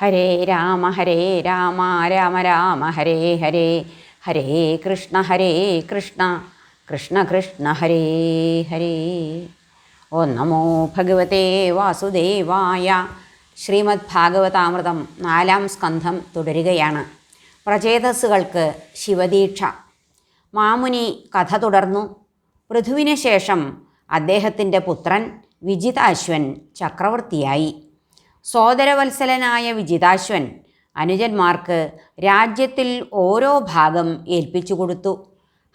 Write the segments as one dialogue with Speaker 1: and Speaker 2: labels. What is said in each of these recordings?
Speaker 1: ഹരേ രാമ ഹരേ രാമ രാമ രാമ ഹരേ ഹരേ. ഹരേ കൃഷ്ണ ഹരേ കൃഷ്ണ. കൃഷ്ണ കൃഷ്ണ ഹരേ ഹരേ. ഓ നമോ ഭഗവതേ വാസുദേവായ. ശ്രീമദ് ഭാഗവതാമൃതം നാലാം സ്കന്ധം തുടരുകയാണ്. പ്രചേതസ്സുകൾക്ക് ശിവദീക്ഷ. മാമുനി കഥ തുടർന്നു. പൃഥുവിന് ശേഷം അദ്ദേഹത്തിന്റെ പുത്രൻ വിജിതാശ്വൻ ചക്രവർത്തിയായി. സോദരവത്സലനായ വിജിതാശ്വൻ അനുജന്മാർക്ക് രാജ്യത്തിൽ ഓരോ ഭാഗം ഏൽപ്പിച്ചു കൊടുത്തു.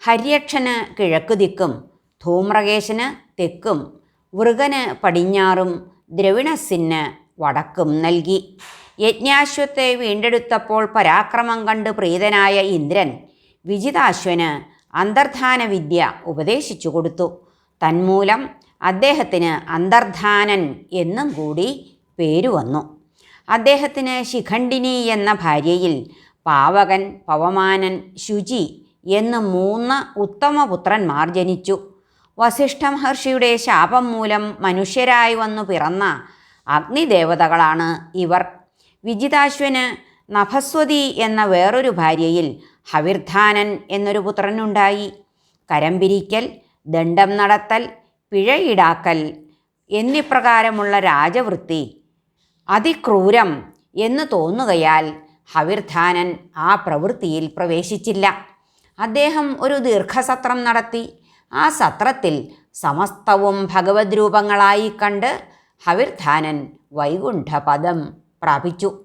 Speaker 1: ഹര്യക്ഷന് കിഴക്ക് ദിക്കും ധൂമ്രകേശന് തെക്കും വൃഗന് പടിഞ്ഞാറും ദ്രവിണസിന് വടക്കും നൽകി. യജ്ഞാശ്വത്തെ വീണ്ടെടുത്തപ്പോൾ പരാക്രമം കണ്ട് പ്രീതനായ ഇന്ദ്രൻ വിജിതാശ്വന് അന്തർധാന വിദ്യ ഉപദേശിച്ചു കൊടുത്തു. തന്മൂലം അദ്ദേഹത്തിന് അന്തർധാനൻ എന്നും കൂടി പേരു വന്നു. അദ്ദേഹത്തിന് ശിഖണ്ഡിനി എന്ന ഭാര്യയിൽ പാവകൻ പവമാനൻ ശുചി എന്ന് മൂന്ന് ഉത്തമപുത്രന്മാർ ജനിച്ചു. വസിഷ്ഠ മഹർഷിയുടെ ശാപം മൂലം മനുഷ്യരായി വന്നു പിറന്ന അഗ്നിദേവതകളാണ് ഇവർ. വിജിതാശ്വന് നഭസ്വതി എന്ന വേറൊരു ഭാര്യയിൽ ഹവിർധാനൻ എന്നൊരു പുത്രനുണ്ടായി. കരംപിരിക്കൽ ദണ്ഡം നടത്തൽ പിഴയിടാക്കൽ എന്നിപ്രകാരമുള്ള രാജവൃത്തി അതിക്രൂരം എന്ന് തോന്നുകയാൽ ഹവിർധാനൻ ആ പ്രവൃത്തിയിൽ പ്രവേശിച്ചില്ല. അദ്ദേഹം ഒരു ദീർഘസത്രം നടത്തി. ആ സത്രത്തിൽ സമസ്തവും ഭഗവത് രൂപങ്ങളായി കണ്ട് ഹവിർധാനൻ വൈകുണ്ഠപദം പ്രാപിച്ചു.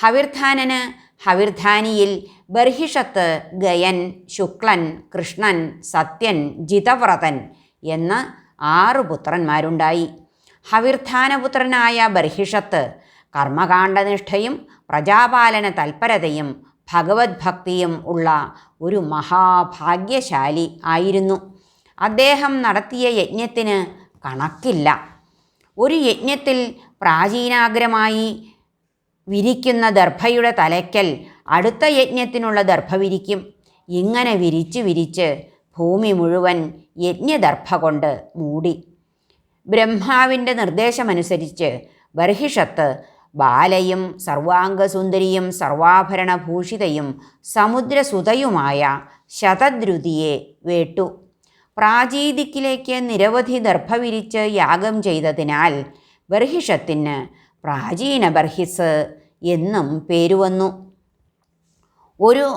Speaker 1: ഹവിർധാനന് ഹവിർധാനിയിൽ ബർഹിഷത്ത് ഗയൻ ശുക്ലൻ കൃഷ്ണൻ സത്യൻ ജിതവ്രതൻ എന്ന ആറു പുത്രന്മാരുണ്ടായി. ഹവിർധാനപുത്രനായ ബർഹിഷത്ത് കർമ്മകാണ്ഡനിഷ്ഠയും പ്രജാപാലന തൽപരതയും ഭഗവത് ഭക്തിയും ഉള്ള ഒരു മഹാഭാഗ്യശാലി ആയിരുന്നു. അദ്ദേഹം നടത്തിയ യജ്ഞത്തിന് കണക്കില്ല. ഒരു യജ്ഞത്തിൽ പ്രാചീനാഗ്രമായി വിരിക്കുന്ന ദർഭയുടെ തലയ്ക്കൽ അടുത്ത യജ്ഞത്തിനുള്ള ദർഭ വിരിക്കും ഇങ്ങനെ വിരിച്ച് വിരിച്ച് ഭൂമി മുഴുവൻ യജ്ഞദർഭ കൊണ്ട് മൂടി. ബ്രഹ്മാവിന്റെ നിർദ്ദേശമനുസരിച്ച് ബർഹിഷത്ത് ബാലയും സർവാംഗസുന്ദരിയും സർവാഭരണഭൂഷിതയും സമുദ്രസുതയുമായ ശതദ്രുതിയെ വേട്ടു. പ്രാചീതിക്കിലേക്ക് നിരവധി ദർഭവിരിച്ച് യാഗം ചെയ്തതിനാൽ ബർഹിഷത്തിന് പ്രാചീന ബർഹിസ് എന്നും പേരുവന്നു ഒരു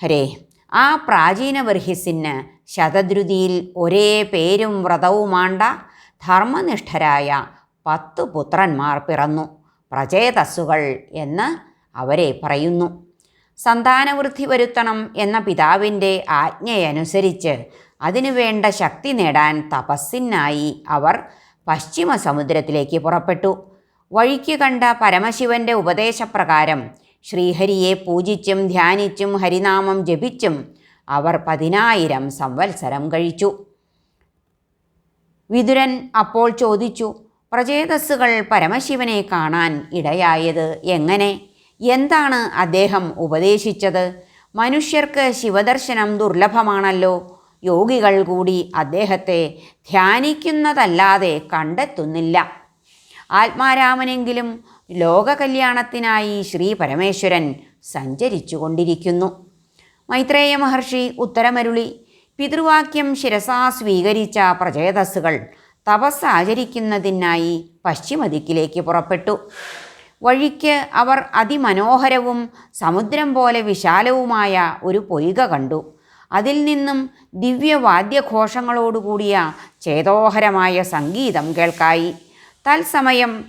Speaker 1: ഹരേ ആ പ്രാചീന ബർഹിസിന് ശതദ്രുതിയിൽ ഒരേ പേരും വ്രതവുമാണ്ട ധർമ്മനിഷ്ഠരായ പത്ത് പുത്രന്മാർ പിറന്നു. പ്രചേതസ്സുകൾ എന്ന് അവരെ പറയുന്നു. സന്താനവൃദ്ധി വരുത്തണം എന്ന പിതാവിന്റെ ആജ്ഞയനുസരിച്ച് അതിനുവേണ്ട ശക്തി നേടാൻ തപസ്സിനായി അവർ പശ്ചിമ സമുദ്രത്തിലേക്ക് പുറപ്പെട്ടു. വഴിക്ക് കണ്ട പരമശിവന്റെ ഉപദേശപ്രകാരം ശ്രീഹരിയെ പൂജിച്ചും ധ്യാനിച്ചും ഹരിനാമം ജപിച്ചും അവർ പതിനായിരം സംവത്സരം കഴിച്ചു. വിതുരൻ അപ്പോൾ ചോദിച്ചു പ്രചേതസ്സുകൾ പരമശിവനെ കാണാൻ ഇടയായത് എങ്ങനെ? എന്താണ് അദ്ദേഹം ഉപദേശിച്ചത്? മനുഷ്യർക്ക് ശിവദർശനം ദുർലഭമാണല്ലോ. യോഗികൾ കൂടി അദ്ദേഹത്തെ ധ്യാനിക്കുന്നതല്ലാതെ കണ്ടെത്തുന്നില്ല. ആത്മാരാമനെങ്കിലും ലോകകല്യാണത്തിനായി ശ്രീ പരമേശ്വരൻ സഞ്ചരിച്ചു കൊണ്ടിരിക്കുന്നു മൈത്രേയ മഹർഷി ഉത്തരമരുളി പിതൃവാക്യം ശിരസാ സ്വീകരിച്ച പ്രചേതസ്സുകൾ തപസ് ആചരിക്കുന്നതിനായി പശ്ചിമദിക്കിലേക്ക് പുറപ്പെട്ടു. വഴിക്ക് അവർ അതിമനോഹരവും സമുദ്രം പോലെ വിശാലവുമായ ഒരു പൊയ്ക കണ്ടു. അതിൽ നിന്നും ദിവ്യവാദ്യഘോഷങ്ങളോടുകൂടിയ ചേതോഹരമായ സംഗീതം കേൾക്കായി. തത്സമയം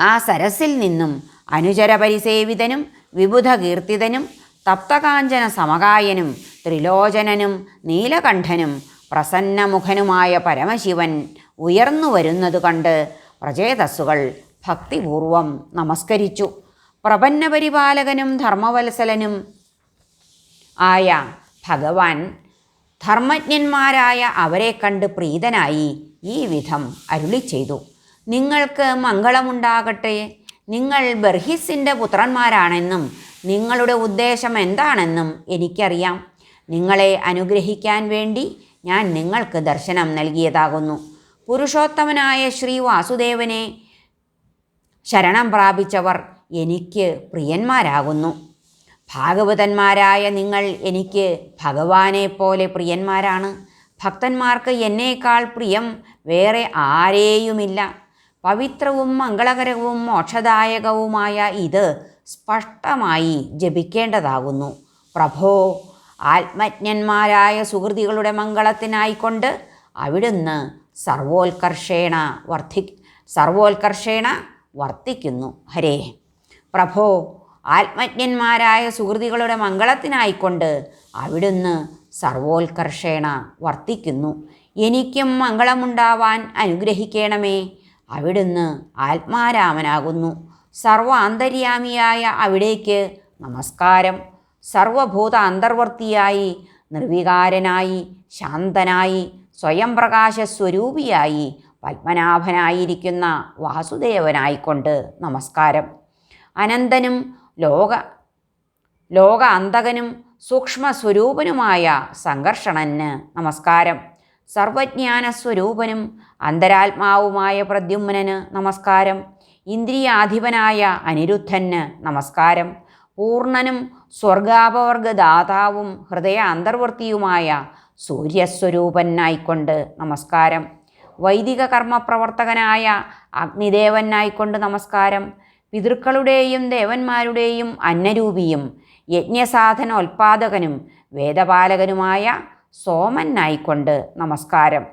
Speaker 1: ആ സരസിൽ നിന്നും അനുചരപരിസേവിതനും വിബുധകീർത്തിതനും തപ്തകാഞ്ചന സമകായനും ത്രിലോചനനും നീലകണ്ഠനും പ്രസന്നമുഖനുമായ പരമശിവൻ ഉയർന്നു വരുന്നത് കണ്ട് പ്രചേതസ്സുകൾ ഭക്തിപൂർവം നമസ്കരിച്ചു. പ്രപന്നപരിപാലകനും ധർമ്മവത്സലനും ആയ ഭഗവാൻ ധർമ്മജ്ഞന്മാരായ അവരെ കണ്ട് പ്രീതനായി ഈ വിധം അരുളി ചെയ്തു. നിങ്ങൾക്ക് മംഗളമുണ്ടാകട്ടെ. നിങ്ങൾ ബർഹിസിന്റെ പുത്രന്മാരാണെന്നും നിങ്ങളുടെ ഉദ്ദേശം എന്താണെന്നും എനിക്കറിയാം. നിങ്ങളെ അനുഗ്രഹിക്കാൻ വേണ്ടി ഞാൻ നിങ്ങൾക്ക് ദർശനം നൽകിയതാകുന്നു. പുരുഷോത്തമനായ ശ്രീ വാസുദേവനെ ശരണം പ്രാപിച്ചവർ എനിക്ക് പ്രിയന്മാരാകുന്നു. ഭാഗവതന്മാരായ നിങ്ങൾ എനിക്ക് ഭഗവാനെ പോലെ പ്രിയന്മാരാണ്. ഭക്തന്മാർക്ക് എന്നേക്കാൾ പ്രിയം വേറെ ആരെയുമില്ല. പവിത്രവും മംഗളകരവും മോക്ഷദായകവുമായ ഇത് സ്പഷ്ടമായി ജപിക്കേണ്ടതാകുന്നു. പ്രഭോ ആത്മജ്ഞന്മാരായ സുഹൃതികളുടെ മംഗളത്തിനായിക്കൊണ്ട് അവിടുന്ന് സർവോത്കർഷേണ വർദ്ധി സർവോത്കർഷേണ വർത്തിക്കുന്നു ഹരേ. പ്രഭോ ആത്മജ്ഞന്മാരായ സുഹൃതികളുടെ മംഗളത്തിനായിക്കൊണ്ട് അവിടുന്ന് സർവോത്കർഷേണ വർത്തിക്കുന്നു എനിക്കും മംഗളമുണ്ടാവാൻ അനുഗ്രഹിക്കണമേ. അവിടുന്ന് ആത്മാരാമനാകുന്നു. സർവ അന്തര്യാമിയായ അവിടേക്ക് നമസ്കാരം സർവഭൂത അന്തർവർത്തിയായി നിർവികാരനായി ശാന്തനായി സ്വയം പ്രകാശ സ്വരൂപിയായി പത്മനാഭനായിരിക്കുന്ന വാസുദേവനായിക്കൊണ്ട് നമസ്കാരം. അനന്തനും ലോക ലോക അന്തകനും സൂക്ഷ്മ സ്വരൂപനുമായ സംഘർഷണന് നമസ്കാരം. സർവജ്ഞാന സ്വരൂപനും അന്തരാത്മാവുമായ പ്രദ്യുമ്നന് നമസ്കാരം. ഇന്ദ്രിയാധിപനായ അനിരുദ്ധന് നമസ്കാരം. പൂർണനും സ്വർഗാപവർഗദാതാവും ഹൃദയ അന്തർവർത്തിയുമായ സൂര്യസ്വരൂപനായിക്കൊണ്ട് നമസ്കാരം. വൈദിക കർമ്മപ്രവർത്തകനായ അഗ്നിദേവനായിക്കൊണ്ട് നമസ്കാരം. പിതൃക്കളുടെയും ദേവന്മാരുടെയും അന്നരൂപിയും യജ്ഞസാധനോൽപാദകനും വേദപാലകനുമായ സോമനായിക്കൊണ്ട് നമസ്കാരം.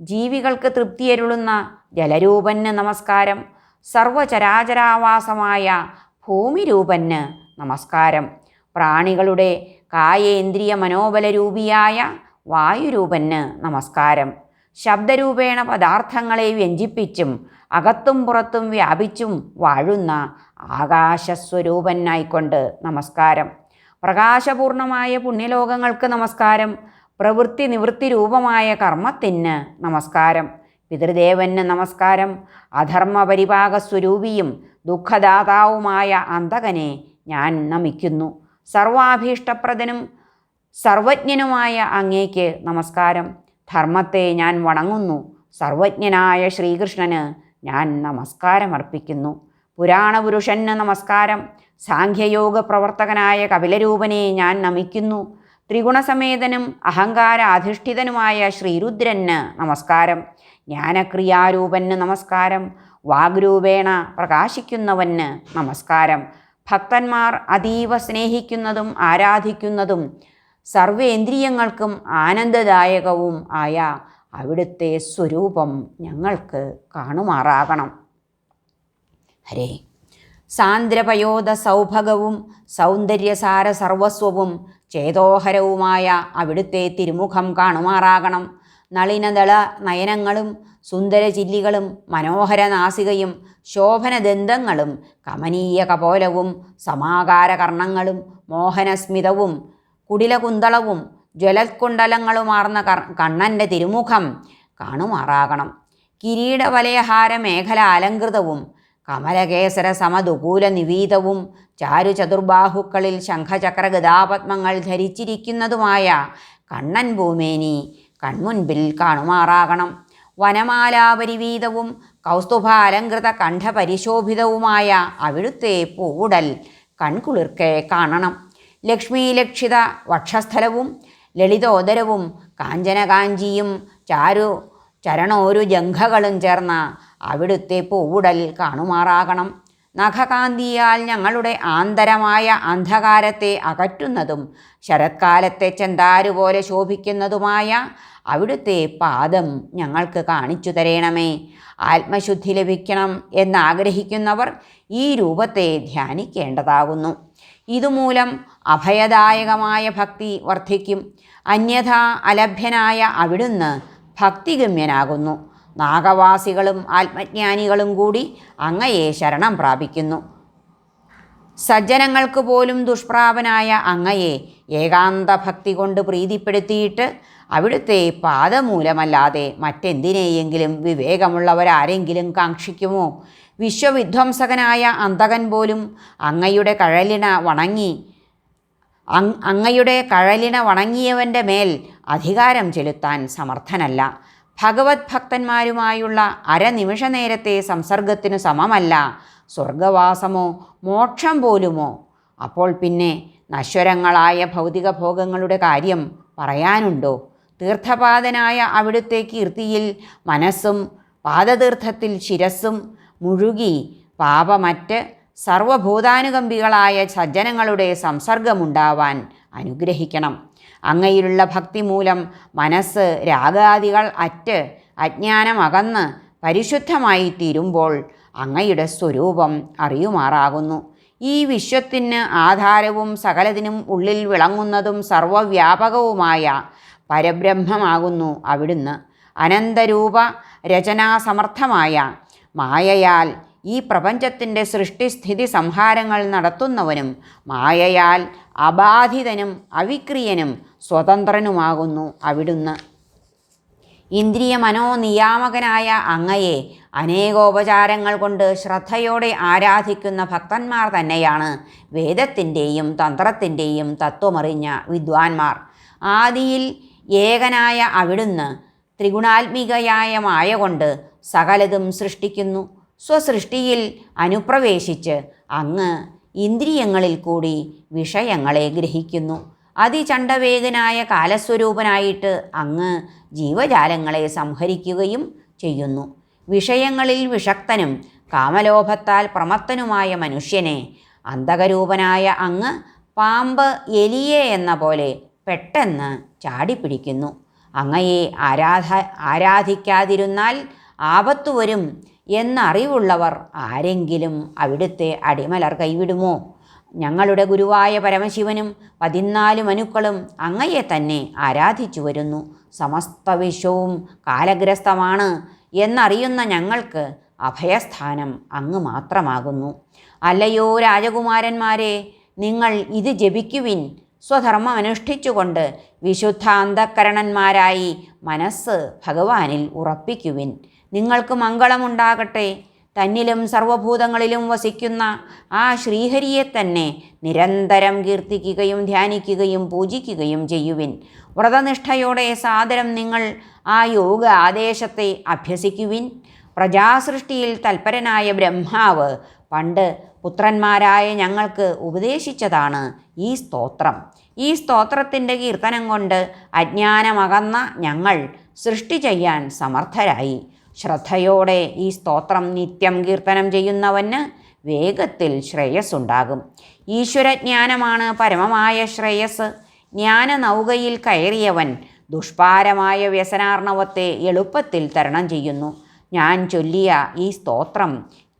Speaker 1: ജീവികൾക്ക് തൃപ്തിയരുളുന്ന ജലരൂപന് നമസ്കാരം. സർവചരാചരാവാസമായ ഭൂമിരൂപന് നമസ്കാരം. പ്രാണികളുടെ കായേന്ദ്രിയ മനോബലരൂപിയായ വായുരൂപന് നമസ്കാരം. ശബ്ദരൂപേണ പദാർത്ഥങ്ങളെ വ്യഞ്ജിപ്പിച്ചും അകത്തും പുറത്തും വ്യാപിച്ചും വാഴുന്ന ആകാശസ്വരൂപനായിക്കൊണ്ട് നമസ്കാരം. പ്രകാശപൂർണമായ പുണ്യലോകങ്ങൾക്ക് നമസ്കാരം. പ്രവൃത്തി നിവൃത്തി രൂപമായ കർമ്മത്തിന് നമസ്കാരം. പിതൃദേവന് നമസ്കാരം. അധർമ്മപരിപാകസ്വരൂപിയും ദുഃഖദാതാവുമായ അന്തകനെ ഞാൻ നമിക്കുന്നു. സർവാഭീഷ്ടപ്രദനും സർവജ്ഞനുമായ അങ്ങേക്ക് നമസ്കാരം. ധർമ്മത്തെ ഞാൻ വണങ്ങുന്നു. സർവജ്ഞനായ ശ്രീകൃഷ്ണന് ഞാൻ നമസ്കാരം അർപ്പിക്കുന്നു പുരാണപുരുഷന് നമസ്കാരം. സാഖ്യയോഗ പ്രവർത്തകനായ കപിലരൂപനെ ഞാൻ നമിക്കുന്നു. ത്രിഗുണസമേതനും അഹങ്കാരാധിഷ്ഠിതനുമായ ശ്രീരുദ്രന് നമസ്കാരം. ജ്ഞാനക്രിയാരൂപന് നമസ്കാരം. വാഗ്രൂപേണ പ്രകാശിക്കുന്നവന് നമസ്കാരം. ഭക്തന്മാർ അതീവ സ്നേഹിക്കുന്നതും ആരാധിക്കുന്നതും സർവേന്ദ്രിയങ്ങൾക്കും ആനന്ദദായകവും ആയ അവിടുത്തെ സ്വരൂപം ഞങ്ങൾക്ക് കാണുമാറാകണം. ഹരേ. സാന്ദ്രപയോധ സൗഭഗവും സൗന്ദര്യസാര സർവസ്വവും ചേതോഹരവുമായ അവിടുത്തെ തിരുമുഖം കാണുമാറാകണം. നളിനദള നയനങ്ങളും സുന്ദരചില്ലികളും മനോഹര നാസികയും ശോഭനദന്തങ്ങളും കമനീയ കപോലവും സമാകാരകർണങ്ങളും മോഹനസ്മിതവും കുടിലകുന്തളവും ജ്വലത്കുണ്ടലങ്ങളുമാർന്ന കണ്ണന്റെ തിരുമുഖം കാണുമാറാകണം. കിരീടവലയഹാര മേഖല അലങ്കൃതവും കമലകേസര സമദുകൂല നിവീതവും ചാരു ചതുർബാഹുക്കളിൽ ശംഖചക്ര ഗതാപത്മങ്ങൾ ധരിച്ചിരിക്കുന്നതുമായ കണ്ണൻ ഭൂമേനി കൺമുൻപിൽ കാണുമാറാകണം. വനമാലാപരിവീതവും കൗസ്തുഭാലങ്കൃത കണ്ഠപരിശോഭിതവുമായ അവിടുത്തെ പൂവുടൽ കൺകുളിർക്കെ കാണണം. ലക്ഷ്മീലക്ഷിത വക്ഷസ്ഥലവും ലളിതോദരവും കാഞ്ചനകാഞ്ചിയും ചാരു ചരണോരു ജംഘകളും ചേർന്ന അവിടുത്തെ പൂവുടൽ കാണുമാറാകണം. നഖകാന്തിയാൽ ഞങ്ങളുടെ ആന്തരമായ അന്ധകാരത്തെ അകറ്റുന്നതും ശരത്കാലത്തെ ചെന്താരു പോലെ ശോഭിക്കുന്നതുമായ അവിടുത്തെ പാദം ഞങ്ങൾക്ക് കാണിച്ചു തരേണമേ. ആത്മശുദ്ധി ലഭിക്കണം എന്നാഗ്രഹിക്കുന്നവർ ഈ രൂപത്തെ ധ്യാനിക്കേണ്ടതാകുന്നു. ഇതുമൂലം അഭയദായകമായ ഭക്തി വർദ്ധിക്കും. അന്യഥാ അലഭ്യനായ അവിടുന്ന് ഭക്തിഗമ്യനാകുന്നു. നാഗവാസികളും ആത്മജ്ഞാനികളും കൂടി അങ്ങയെ ശരണം പ്രാപിക്കുന്നു. സജ്ജനങ്ങൾക്ക് പോലും ദുഷ്പ്രാപനായ അങ്ങയെ ഏകാന്ത ഭക്തി കൊണ്ട് പ്രീതിപ്പെടുത്തിയിട്ട് അവിടുത്തെ പാദമൂലമല്ലാതെ മറ്റെന്തിനെയെങ്കിലും വിവേകമുള്ളവരാരെങ്കിലും കാക്ഷിക്കുമോ? വിശ്വവിധ്വംസകനായ അന്തകൻ പോലും അങ്ങയുടെ കഴലിണ വണങ്ങി അങ്ങയുടെ കഴലിണ വണങ്ങിയവന്റെ മേൽ അധികാരം ചെലുത്താൻ സമർത്ഥനല്ല. ഭഗവത് ഭക്തന്മാരുമായുള്ള അരനിമിഷ നേരത്തെ സംസർഗത്തിനു സമമല്ല. സ്വർഗവാസമോ മോക്ഷം പോലുമോ? അപ്പോൾ പിന്നെ നശ്വരങ്ങളായ ഭൗതിക ഭോഗങ്ങളുടെ കാര്യം പറയാനുണ്ടോ? തീർത്ഥപാതനായ അവിടുത്തെ കീർത്തിയിൽ മനസ്സും പാദതീർത്ഥത്തിൽ ശിരസ്സും മുഴുകി പാപമറ്റ് സർവഭൂതാനുകമ്പികളായ സജ്ജനങ്ങളുടെ സംസർഗമുണ്ടാവാൻ അനുഗ്രഹിക്കണം. അങ്ങയിലുള്ള ഭക്തി മൂലം മനസ്സ് രാഗാദികൾ അറ്റ് അജ്ഞാനമകന്ന് പരിശുദ്ധമായി തീരുമ്പോൾ അങ്ങയുടെ സ്വരൂപം അറിയുമാറാകുന്നു. ഈ വിശ്വത്തിന് ആധാരവും സകലതിനും ഉള്ളിൽ വിളങ്ങുന്നതും സർവവ്യാപകവുമായ പരബ്രഹ്മമാകുന്നു അവിടുന്ന്. അനന്തരൂപ രചനാസമർത്ഥമായ മായയാൽ ഈ പ്രപഞ്ചത്തിന്റെ സൃഷ്ടിസ്ഥിതി സംഹാരങ്ങൾ നടത്തുന്നവനും മായയാൽ അബാധിതനും അവിക്രിയനും സ്വതന്ത്രനുമാകുന്നു അവിടുന്ന്. ഇന്ദ്രിയ മനോനിയാമകനായ അങ്ങയെ അനേകോപചാരങ്ങൾ കൊണ്ട് ശ്രദ്ധയോടെ ആരാധിക്കുന്ന ഭക്തന്മാർ തന്നെയാണ് വേദത്തിന്റെയും തന്ത്രത്തിന്റെയും തത്വമറിഞ്ഞ വിദ്വാൻമാർ. ആദിയിൽ ഏകനായ അവിടുന്ന് ത്രിഗുണാത്മികയായ മായ കൊണ്ട് സകലതും സൃഷ്ടിക്കുന്നു. സ്വസൃഷ്ടിയിൽ അനുപ്രവേശിച്ച് അങ്ങ് ഇന്ദ്രിയങ്ങളിൽ കൂടി വിഷയങ്ങളെ ഗ്രഹിക്കുന്നു. അതിചണ്ഡവേഗനായ കാലസ്വരൂപനായിട്ട് അങ്ങ് ജീവജാലങ്ങളെ സംഹരിക്കുകയും ചെയ്യുന്നു. വിഷയങ്ങളിൽ വിഷക്തനും കാമലോഭത്താൽ പ്രമത്തനുമായ മനുഷ്യനെ അന്ധകരൂപനായ അങ്ങ് പാമ്പ് എലിയെ എന്ന പോലെ പെട്ടെന്ന് ചാടിപ്പിടിക്കുന്നു. അങ്ങയെ ആരാധ ആരാധിക്കാതിരുന്നാൽ ആപത്തു വരും എന്നറിവുള്ളവർ ആരെങ്കിലും അവിടുത്തെ അടിമലർ കൈവിടുമോ? ഞങ്ങളുടെ ഗുരുവായ പരമശിവനും പതിനാല് മനുക്കളും അങ്ങയെ തന്നെ ആരാധിച്ചു വരുന്നു. സമസ്ത വിശ്വവും കാലഗ്രസ്തമാണ് എന്നറിയുന്ന ഞങ്ങൾക്ക് അഭയസ്ഥാനം അങ്ങ് മാത്രമാകുന്നു. അല്ലയോ രാജകുമാരന്മാരെ നിങ്ങൾ ഇത് ജപിക്കുവിൻ. സ്വധർമ്മം അനുഷ്ഠിച്ചുകൊണ്ട് വിശുദ്ധ അന്ധക്കരണന്മാരായി മനസ്സ് ഭഗവാനിൽ ഉറപ്പിക്കുവിൻ. നിങ്ങൾക്ക് മംഗളമുണ്ടാകട്ടെ. തന്നിലും സർവഭൂതങ്ങളിലും വസിക്കുന്ന ആ ശ്രീഹരിയെ തന്നെ നിരന്തരം കീർത്തിക്കുകയും ധ്യാനിക്കുകയും പൂജിക്കുകയും ചെയ്യുവിൻ. വ്രതനിഷ്ഠയോടെ സാദരം നിങ്ങൾ ആ യോഗ ആദേശത്തെ അഭ്യസിക്കുവിൻ. പ്രജാസൃഷ്ടിയിൽ തൽപരനായ ബ്രഹ്മാവ് പണ്ട് പുത്രന്മാരായ ഞങ്ങൾക്ക് ഉപദേശിച്ചതാണ് ഈ സ്തോത്രം. ഈ സ്തോത്രത്തിന്റെ കീർത്തനം കൊണ്ട് അജ്ഞാനമകന്ന ഞങ്ങൾ സൃഷ്ടി ചെയ്യാൻ സമർത്ഥരായി. ശ്രദ്ധയോടെ ഈ സ്തോത്രം നിത്യം കീർത്തനം ചെയ്യുന്നവന് വേഗത്തിൽ ശ്രേയസ്സുണ്ടാകും. ഈശ്വരജ്ഞാനമാണ് പരമമായ ശ്രേയസ്. ജ്ഞാനനൗകയിൽ കയറിയവൻ ദുഷ്പാരമായ വ്യസനാർണവത്തെ എളുപ്പത്തിൽ തരണം ചെയ്യുന്നു. ഞാൻ ചൊല്ലിയ ഈ സ്തോത്രം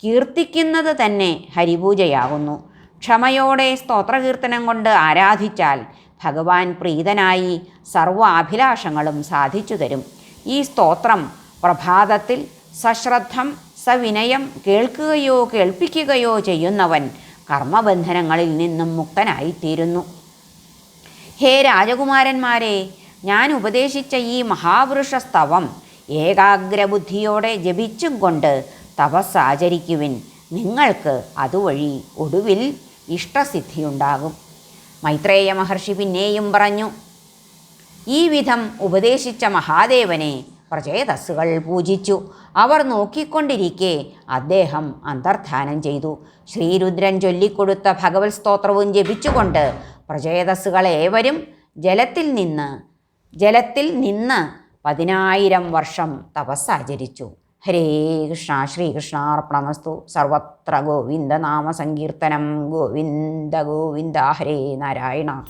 Speaker 1: കീർത്തിക്കുന്നത് തന്നെ ഹരിപൂജയാകുന്നു. ക്ഷമയോടെ സ്തോത്രകീർത്തനം കൊണ്ട് ആരാധിച്ചാൽ ഭഗവാൻ പ്രീതനായി സർവ അഭിലാഷങ്ങളും സാധിച്ചു തരും ഈ സ്തോത്രം പ്രഭാതത്തിൽ സശ്രദ്ധം സവിനയം കേൾക്കുകയോ കേൾപ്പിക്കുകയോ ചെയ്യുന്നവൻ കർമ്മബന്ധനങ്ങളിൽ നിന്നും മുക്തനായിത്തീരുന്നു. ഹേ രാജകുമാരന്മാരെ ഞാൻ ഉപദേശിച്ച ഈ മഹാവൃഷസ്തവം ഏകാഗ്രബുദ്ധിയോടെ ജപിച്ചും കൊണ്ട് തപസ് ആചരിക്കുവിൻ. നിങ്ങൾക്ക് അതുവഴി ഒടുവിൽ ഇഷ്ടസിദ്ധിയുണ്ടാകും. മൈത്രേയ മഹർഷി പിന്നെയും പറഞ്ഞു ഈ വിധം ഉപദേശിച്ച മഹാദേവനെ പ്രചേതസ്സുകൾ പൂജിച്ചു. അവർ നോക്കിക്കൊണ്ടിരിക്കെ അദ്ദേഹം അന്തർധാനം ചെയ്തു. ശ്രീരുദ്രൻ ചൊല്ലിക്കൊടുത്ത ഭഗവത് സ്തോത്രവും ജപിച്ചുകൊണ്ട് പ്രചേതസ്സുകളേവരും ജലത്തിൽ നിന്ന് ജലത്തിൽ നിന്ന് പതിനായിരം വർഷം തപസ്സാചരിച്ചു. ഹരേ കൃഷ്ണ ശ്രീകൃഷ്ണാർപ്പണമസ്തു സർവത്ര ഗോവിന്ദനാമ സങ്കീർത്തനം ഗോവിന്ദ ഗോവിന്ദ. ഹരേ നാരായണ.